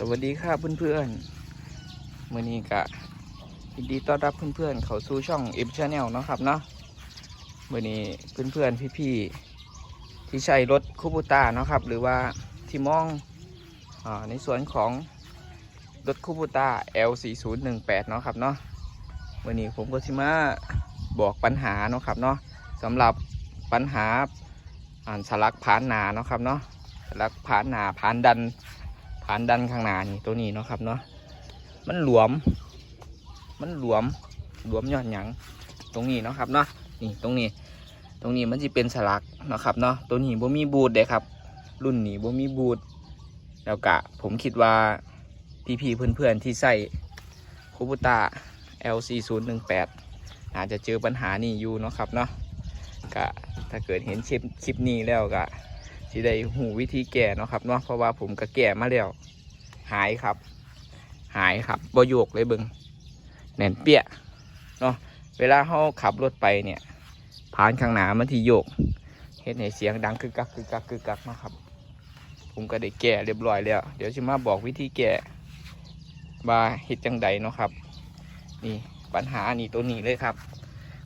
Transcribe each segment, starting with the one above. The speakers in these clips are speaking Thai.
สวัสดีครับเพื่อนๆมื่อนี้กะยินดีต้อนรับเพื่อนๆ เข้าสู่ช่อง M Channel เนาะครับเนาะมื่อนี้เพื่อนๆพี่ๆที่ใช้รถคูบูต้าเนาะครับ หรือว่าที่มองอในส่วนของรถคูบูต้า L4018 เนาะครับเนาะมื่อนี้ผมก็สิมาบอกปัญหาเนาะครับเนาะสำหรับปัญหาอ่านสลักผานหนาเนาะครับเนาะสลักผานหนาผานดัน ผานดันข้างหน้านี่ตัวนี้เนาะครับเนาะมันหลวม มันหลวมหลวมย้อนหยังตรงนี้เนาะครับเนาะนี่ตรงนี้ ตรงนี้มันจะเป็นสลักเนาะครับเนาะตัวนี้บ่มีบูทเด้ครับ รุ่นนี้บ่มีบูทแล้วกะผมคิดว่าพี่ๆเพื่อนๆที่ใส่คูบูตา LC018 อาจจะเจอปัญหานี้อยู่เนาะครับเนาะกะถ้าเกิดเห็นคลิปคลิปนี้แล้วกะ สิได้หูวิธีแก่เนาะครับเนาะเพราะว่าผมก็แก่มาแล้วหายครับ หายครับบ่โยกเลยเบิงแน่นเปี้ยเนาะเวลาเขาขับรถไปเนี่ยผ่านข้างหน้ามันที่โยกเห็นให้เสียงดังคือกักคือกักคือกักนะครับ ผมก็ได้แก่เรียบร้อยแล้ว เดี๋ยวจะมาบอกวิธีแก่ว่าเฮ็ดจังใดเนาะครับ นี่ปัญหานี่ตัวนี้เลยครับ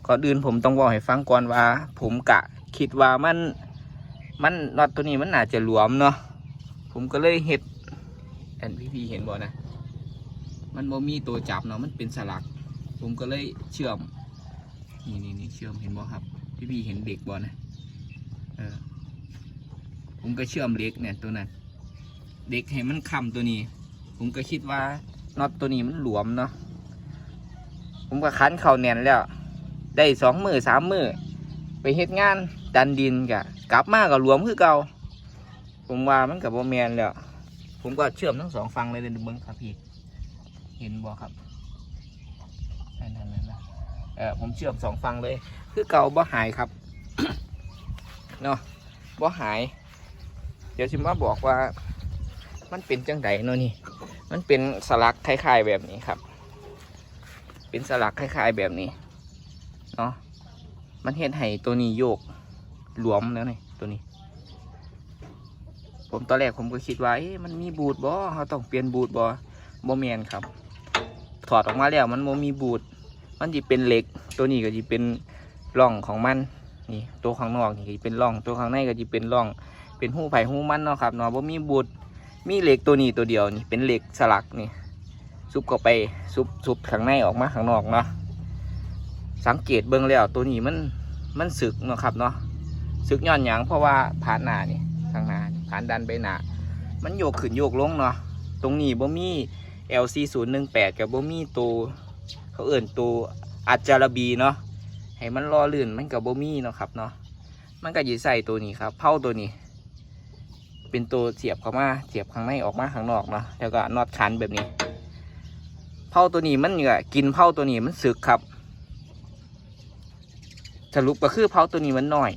ก่อนอื่นผมต้องบอกให้ฟังก่อนว่า ผมกะคิดว่ามัน มันน็อตตัวนี้มันอาจจะหลวมเนาะผมก็เลยเห็ดแอนพี่พีเห็นบ่นะมันบ่มีตัวจับเนาะมันเป็นสลัก ผมก็เลยเชื่อมนี่นี่นี่เชื่อมเห็นบ่ครับพี่พีเห็นเด็กบ่นะเออผมก็เชื่อมเล็กเนี่ยตัวนั้นเด็กให้มันค้ำตัวนี้ ผมก็คิดว่าน็อตตัวนี้มันหลวมเนาะผมก็คันเข่าแน่นแล้ว ได้สองมือสามมือไปเฮ็ดงานดันดินกะ กลับมาก็รวมคือเก่าผมว่ามันกับโบแมนแล้ว ผมก็เชื่อมทั้งสองฝั่งเลยเดินเบิ้งครับพี่ เห็นบ่ครับนั่นนั่นนั่นเออผมเชื่อมสองฝั่งเลย คือเก่าบ่หายครับเนาะบ่หาย เดี๋ยวชิม่าบอกว่า มันเป็นจังไดเนาะนี่ มันเป็นสลักคล้ายๆแบบนี้ครับ เป็นสลักคล้ายๆแบบนี้เนาะมันเห็นให้ตัวนี้โยก หลวมแล้วนี่ตัวนี้ ผมตอนแรกผมก็คิดว่าเอ๊ะมันมีบูทบ่เขาต้องเปลี่ยนบูทบ่บ่แมนครับ ถอดออกมาแล้วมันบ่มีบูทมันจะเป็นเหล็ก ตัวนี้ก็จะเป็นร่องของมันนี่ตัวข้างนอกนี่ก็จะเป็นร่อง ตัวข้างในก็จะเป็นร่อง เป็นหูไผ่หูมันเนาะครับเนาะบ่มีบูทมีเหล็กตัวนี้ตัวเดียวนี่เป็นเหล็กสลักนี่ซุปเข้าไปซุปซุปข้างในออกมาข้างนอกเนาะสังเกตเบิ่งแล้วตัวนี้มันมันสึกเนาะครับเนาะ สึกย้อนหยังเพราะว่าผ่านหน้านี่ทางหน้าผ่านดันไปหน้ามันโยกขึ้นโยกลงเนาะตรงนี้บ่มี LC 0 1 8กับบ่มีตัวเขาเอื่นตัวอัจจารบีเนาะให้มันรอลื่นมันกับบ่มีเนาะครับเนาะมันก็จะใส่ตัวนี้ครับเผาตัวนี้ เป็นตัวเสียบเข้ามาเสียบข้างในออกมาข้างนอกเนาะแล้วก็น็อตชันแบบนี้เผาตัวนี้มันเนี่ยกินเผาตัวนี้มันสึกครับสรุปก็คือเผาตัวนี้มันหน้อย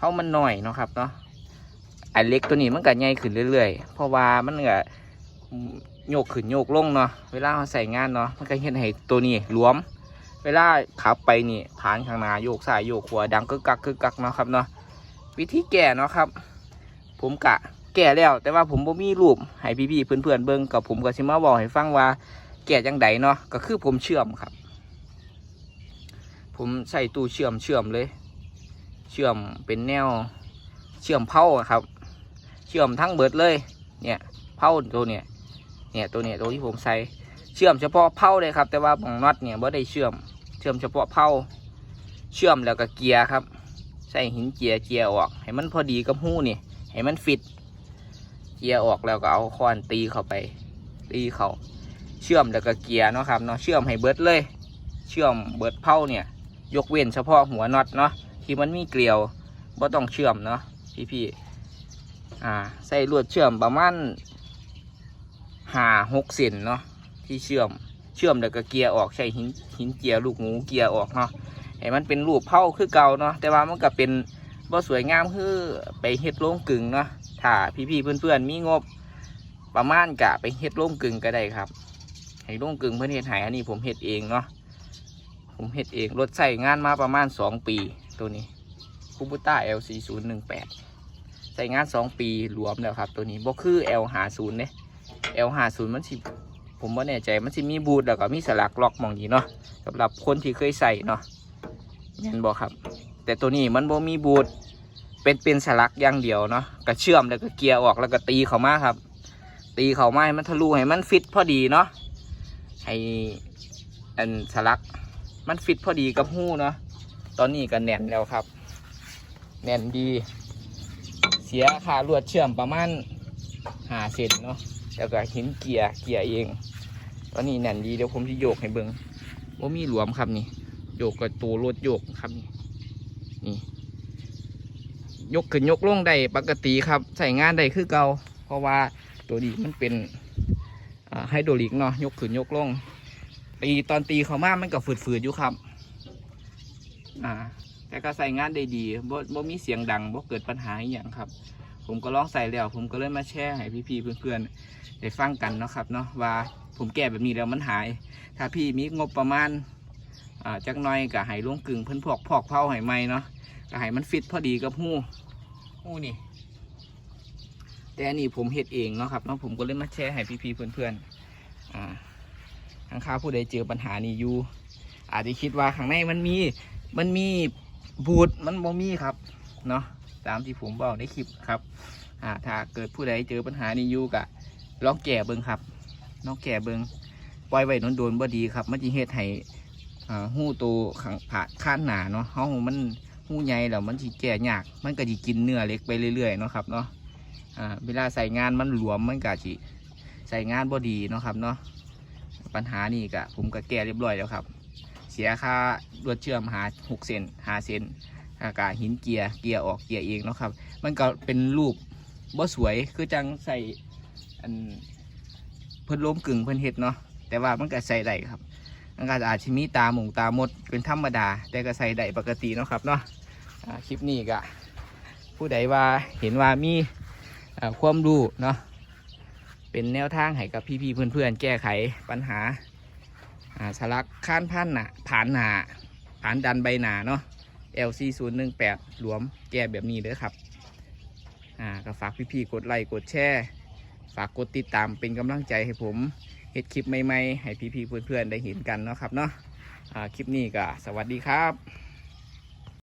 เผามันหน้อยเนาะครับเนาะไอเล็กตัวนี้มันก็ใหญ่ขึ้นเรื่อยๆ เพราะว่ามันก็โยกขึ้นโยกลงเนาะ เวลาเราใส่งานเนาะ มันก็เห็นให้ตัวนี้หลวม เวลาขับไปนี่ผ่านข้างหน้าโยกซ้ายโยกขวาดังกึกกักกึกกักเนาะครับเนาะ วิธีแก้เนาะครับ ผมกะแก้แล้ว แต่ว่าผมบ่มีรูปให้พี่ๆเพื่อนๆเบิ่งกับผมก็สิมาบอกให้ฟังว่า แก้จังไดเนาะ ก็คือผมเชื่อมครับ ผมใส่ตู้เชื่อมเชื่อมเลย เชื่อมเป็นแนวเชื่อมเผาครับ เชื่อมทั้งเบิดเลย เนี่ยเผาตัวเนี่ยเนี่ยตัวเนี่ยตัวที่ผมใส่เชื่อมเฉพาะเผาเลยครับ แต่ว่าบองน็อตเนี่ยไม่ได้เชื่อม เชื่อมเฉพาะเผาเชื่อมแล้วก็เกียร์ครับ ใส่หินเกียร์เกียร์ออก ให้มันพอดีกับหูนี่ให้มันฟิต เกียร์ออกแล้วก็เอาค้อนตีเข้าไป ตีเขาเชื่อมแล้วก็เกียร์เนาะครับเนาะเชื่อมให้เบิดเลย เชื่อมเบิดเผาเนี่ย ยกเว้นเฉพาะหัวน็อตเนาะ ที่มันมีเกลียวบ่ต้องเชื่อมเนาะพี่พี่อ่าใส่ลวดเชื่อมประมาณห้าหกเซนเนาะที่เชื่อมเชื่อมแล้วก็เกียร์ออกใช้หินหินเกียร์ลูกหมูเกียร์ออกเนาะให้มันเป็นรูปเผาคือเก่าเนาะแต่ว่ามันก็เป็นบ่สวยงามคือไปเฮ็ดโรงกึ่งเนาะถ้าพี่พี่ๆเพื่อนมีงบประมาณกะไปเฮ็ดโรงกึ่งก็ได้ครับให้โรงกึ่งเพื่อนเฮ็ดให้อันนี้ผมเฮ็ดเองเนาะผมเฮ็ดเองรถใส่งานมาประมาณ2ปี ตัวนี้คูบูต้า LC 0 1 8 ใส่งาน 2 ปีรวมแล้วครับ ตัวนี้บ่คือ L50 เนี่ย L50 มันสิผมว่าแน่ใจมันสิมีบูทแล้วก็มีสลักล็อกหมองนี้เนาะสำหรับคนที่เคยใส่เนาะแม่นบอกครับ แต่ตัวนี้มันบ่มีบูทเป็นเป็นสลักอย่างเดียวเนาะก็เชื่อมแล้วก็เกียร์ออกแล้วก็ตีเข้ามาครับ ตีเข้ามาให้มันทะลุให้มันฟิตพอดีเนาะให้อันสลักมันฟิตพอดีกับหูเนาะ ตอนนี้ก็แน่นแล้วครับ แน่นดี เสียค่าลวดเชื่อมประมาณหาเซนเนาะแล้วก็หินเกียร์เกียร์เอง ตอนนี้แน่นดีเดี๋ยวผมจะโยกให้เบิงว่ามีหลวมครับนี่โยกกับตัวรถโยกครับนี่นี่ ยกขึ้นยกลงได้ปกติครับใส่งานได้คือเก่าเพราะว่าตัวนี้มันเป็นไฮโดรลิกเนาะยกขึ้นยกลงตีตอนตีเขามามันก็ฝืดๆอยู่ครับ อ่า แต่ก็ใส่งานได้ดีบ่บ่มีเสียงดังบ่เกิดปัญหาอหย่างครับ ผมก็ลองใส่แล้ว ผมก็เลยมาแชร์ให้พี่ๆเพื่อนๆได้ฟังกันเนาะครับเนาะว่าผมแก้แบบนี้แล้วมันหาย ถ้าพี่มีงบประมาณอ่าจักหน้อยก็ให้ลงกึ่งเพิ่นพอกพอกเผาให้ใหม่เนาะก็ให้มันฟิตพอดีกับหูหูนี่ แต่อันนี้ผมเฮ็ดเองเนาะครับเนาะผมก็เลยมาแชร์ให้พี่ๆเพื่อนๆอ่าทางค้าผู้ใดเจอปัญหานี้อยู่อาจจะคิดว่าข้างในมันมี มันมีบูดมันบ่มีครับเนาะตามที่ผมบอกในคลิปครับอ่าถ้าเกิดผู้ใดเจอปัญหานี้อยู่กะลองแก่เบิงครับลองแก่เบิงปล่อยไว้นนโดนบ่ดีครับมันจะเฮ็ดให้อ่าหู้ตัวขังผ่าข้านหนาเนาะเฮามันหู้ใหญ่แล้วมันสิแก่ยาก มันก็สิกินเนื้อเล็กไปเรื่อยๆเนาะครับเนาะอ่าเวลาใส่งานมันหลวมมันก็สิใส่งานบ่ดีเนาะครับเนาะปัญหานี่ก็ผมก็แก้เรียบร้อยแล้วครับ เสียค่าลวดเชื่อมหาหกเซนหาเซนอากาหินเกียร์เกียร์ออกเกียร์เองเนาะครับ มันก็เป็นรูปบ่สวยคือจังใส่อันเพิ่นล้มกึ่งเพิ่นเฮ็ดเนาะแต่ว่ามันก็ใส่ได้ครับมันก็อาจจะมีตาหมงตามดเป็นธรรมดา แต่ก็ใส่ได้ปกติเนาะครับเนาะคลิปนี้ก็ผู้ใดว่าเห็นว่ามีความรู้เนาะเป็นแนวทางให้กับพี่ๆเพื่อนๆ แก้ไขปัญหา อ่าสลักข้านพันหนาผ่านหนาผ่านดันใบหนาเนาะ LC 0 1 8หลวมแก่แบบนี้เด้อครับ อ่าก็ฝากพี่ๆกดไลค์กดแชร์ฝากกดติดตามเป็นกำลังใจให้ผมเฮ็ดคลิปใหม่ๆให้พี่ๆเพื่อนๆได้เห็นกันเนาะครับเนาะอ่าคลิปนี้ก็สวัสดีครับ